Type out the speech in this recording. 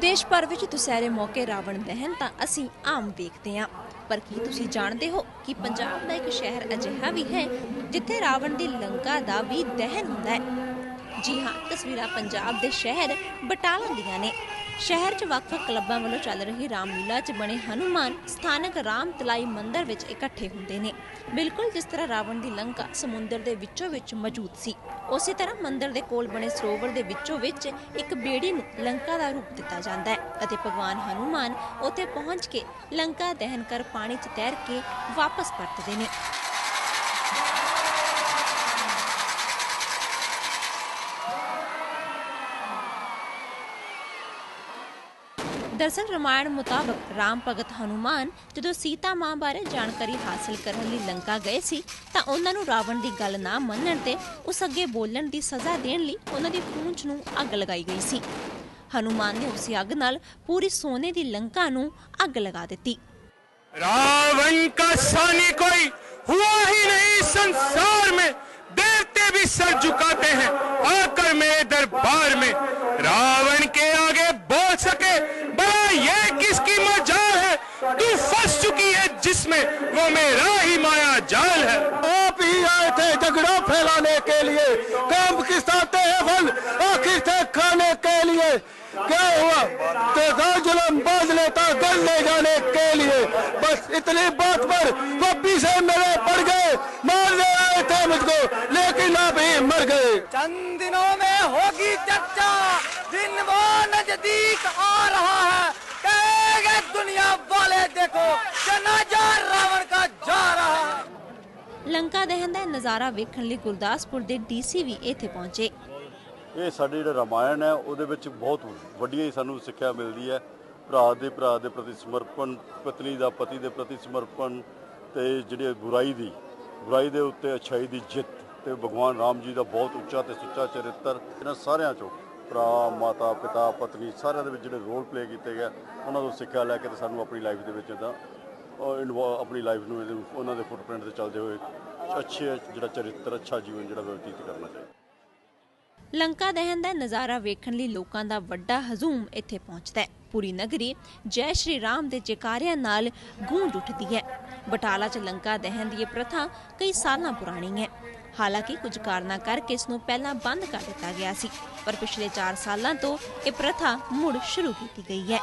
ਦੇਸ਼ ਭਰ ਵਿੱਚ ਦੁਸਹਿਰੇ ਮੌਕੇ ਰਾਵਣ ਦਹਨ ਤਾਂ ਅਸੀਂ ਆਮ ਵੇਖਦੇ ਹਾਂ। ਪਰ ਕੀ ਤੁਸੀਂ ਜਾਣਦੇ ਹੋ ਕਿ ਪੰਜਾਬ ਦਾ ਇੱਕ ਸ਼ਹਿਰ ਅਜਿਹਾ ਵੀ ਹੈ ਜਿੱਥੇ ਰਾਵਣ ਦੀ ਲੰਕਾ ਦਾ ਵੀ ਦਹਨ ਹੁੰਦਾ ਹੈ? ਜੀ ਹਾਂ, ਤਸਵੀਰਾਂ ਪੰਜਾਬ ਦੇ ਸ਼ਹਿਰ ਬਟਾਲਾ ਦੀਆਂ ਨੇ। ਸ਼ਹਿਰ 'ਚ ਵੱਖ ਕਲੱਬਾਂ ਵੱਲੋਂ ਚੱਲ ਰਹੀ ਰਾਮਲੀਲਾ 'ਚ ਬਣੇ ਹਨੂਮਾਨ ਸਥਾਨਕ ਰਾਮ ਤਲਾਈ ਮੰਦਿਰ ਵਿੱਚ ਇਕੱਠੇ ਹੁੰਦੇ ਨੇ। ਬਿਲਕੁਲ ਜਿਸ ਤਰ੍ਹਾਂ ਰਾਵਣ ਦੀ ਲੰਕਾ ਸਮੁੰਦਰ ਦੇ ਵਿੱਚੋਂ ਵਿੱਚ ਮੌਜੂਦ ਸੀ, ਉਸੇ ਤਰ੍ਹਾਂ ਮੰਦਿਰ ਦੇ ਕੋਲ ਬਣੇ ਸਰੋਵਰ ਦੇ ਵਿੱਚੋਂ ਵਿੱਚ ਇੱਕ ਬੇੜੀ ਨੂੰ ਲੰਕਾ ਦਾ ਰੂਪ ਦਿੱਤਾ ਜਾਂਦਾ ਹੈ ਅਤੇ ਭਗਵਾਨ ਹਨੂਮਾਨ ਉੱਥੇ ਪਹੁੰਚ ਕੇ ਲੰਕਾ ਦਹਨ ਕਰ ਪਾਣੀ 'ਚ ਤੈਰ ਕੇ ਵਾਪਸ ਪਰਤਦੇ ਨੇ। ਦਰਅਸਲ ਰਮਾਇਣ ਮੁਤਾਬਕ ਰਾਮ ਭਗਤ ਹਨੂਮਾਨ ਜਦੋਂ ਸੀਤਾ ਮਾਂ ਬਾਰੇ ਜਾਣਕਾਰੀ ਹਾਸਲ ਕਰਨ ਲਈ ਲੰਕਾ ਗਏ ਸੀ ਤਾਂ ਉਹਨਾਂ ਨੂੰ ਰਾਵਣ ਦੀ ਗੱਲ ਨਾ ਮੰਨਣ ਤੇ ਉਸ ਅੱਗੇ ਬੋਲਣ ਦੀ ਸਜ਼ਾ ਦੇਣ ਲਈ ਉਹਨਾਂ ਦੀ ਪੂੰਛ ਨੂੰ ਅੱਗ ਲਗਾਈ ਗਈ ਸੀ ਹਨੂਮਾਨ ਨੇ ਉਸੇ ਅੱਗ ਨਾਲ ਪੂਰੀ ਸੋਨੇ ਦੀ ਲੰਕਾ ਨੂੰ ਅੱਗ ਲਗਾ ਦਿੱਤੀ रावण का सानी कोई हुआ ही नहीं संसार में देवते भी सर झुकाते हैं आकर मेरे दरबार में रावण के आगे बोल सके जिसमें वो मेरा ही माया जाल है। आप ही आए थे झगड़ा फैलाने के लिए। काम किसाते हैं फल आखिर थे खाने के लिए। क्या हुआ? तो जुलम बाज लेता गल ले जाने के लिए। बस इतनी बात पर वो पीछे मेरे पड़ गए। मारने आए थे मुझको लेकिन आप ही मर गए। चंद दिनों में होगी चर्चा। दिन वो नज़दीक आ रहा है। कहेंगे दुनिया वाले देखो जनाजा रावण का जा रहा है ਲੰਕਾ ਦਹਨ ਦਾ ਨਜ਼ਾਰਾ ਵੇਖਣ ਲਈ ਗੁਰਦਾਸਪੁਰ ਦੇ ਡੀਸੀ ਵੀ ਇੱਥੇ ਪਹੁੰਚੇ। ਇਹ ਸਾਡੇ ਜਿਹੜਾ ਰਾਮਾਇਣ ਹੈ, ਉਹਦੇ ਵਿੱਚ ਬਹੁਤ ਵੱਡੀ ਹੀ ਸਾਨੂੰ ਸਿੱਖਿਆ ਮਿਲਦੀ ਹੈ। ਭਰਾ ਦੇ ਭਰਾ ਦੇ ਪ੍ਰਤੀ ਸਮਰਪਣ, ਪਤਨੀ ਦਾ ਪਤੀ ਦੇ ਪ੍ਰਤੀ ਸਮਰਪਣ ਤੇ ਜਿਹੜੇ ਬੁਰਾਈ ਦੀ, ਬੁਰਾਈ ਦੇ ਉੱਤੇ ਅਛਾਈ ਦੀ ਜਿੱਤ ਤੇ ਭਗਵਾਨ ਰਾਮ ਜੀ ਦਾ ਬਹੁਤ ਉੱਚਾ ਤੇ ਸੁੱਚਾ ਚਰਿੱਤਰ ਇਹਨਾਂ ਸਾਰਿਆਂ ਚੋਂ, ਭਰਾ, ਮਾਤਾ, ਪਿਤਾ, ਪਤਨੀ ਸਾਰਿਆਂ ਦੇ ਵਿੱਚ ਜਿਹੜੇ ਰੋਲ ਪਲੇ ਕੀਤੇ ਗਏ, ਉਹਨਾਂ ਤੋਂ ਸਿੱਖਿਆ ਲੈ ਕੇ ਤੇ ਸਾਨੂੰ ਆਪਣੀ ਲਾਈਫ ਦੇ ਵਿੱਚ ਇਦਾਂ ਆਪਣੀ ਲਾਈਫ ਨੂੰ ਇਹਦੇ- ਉਹਨਾਂ ਦੇ ਫੁੱਟਪ੍ਰਿੰਟ ਤੇ ਚੱਲਦੇ ਹੋਏ ਅੱਛੇ ਜਿਹੜਾ ਚਰਿੱਤਰ, ਅੱਛਾ ਜੀਵਨ ਜਿਹੜਾ ਬਤੀਤ ਕਰਨਾ ਚਾਹੀਦਾ। ਲੰਕਾ ਦਹਨ ਦਾ ਨਜ਼ਾਰਾ ਵੇਖਣ ਲਈ ਲੋਕਾਂ ਦਾ ਵੱਡਾ ਹਜ਼ੂਮ ਇੱਥੇ ਪਹੁੰਚਦਾ ਹੈ। ਪੂਰੀ ਨਗਰੀ ਜੈ ਸ਼੍ਰੀ ਰਾਮ ਦੇ ਜੈਕਾਰਿਆਂ ਨਾਲ ਗੂੰਜ ਉੱਠਦੀ ਹੈ। ਬਟਾਲਾ 'ਚ ਲੰਕਾ ਦਹਨ ਦੀ ਇਹ ਪ੍ਰਥਾ ਕਈ ਸਾਲਾਂ ਪੁਰਾਣੀ ਹੈ। ਹਾਲਾਂਕਿ ਕੁਝ ਕਾਰਨਾਂ ਕਰਕੇ ਇਸ ਨੂੰ ਪਹਿਲਾਂ ਬੰਦ ਕਰ ਦਿੱਤਾ ਗਿਆ ਸੀ, ਪਰ ਪਿਛਲੇ 4 ਸਾਲਾਂ ਤੋਂ ਇਹ ਪ੍ਰਥਾ ਮੁੜ ਸ਼ੁਰੂ ਕੀਤੀ ਗਈ ਹੈ।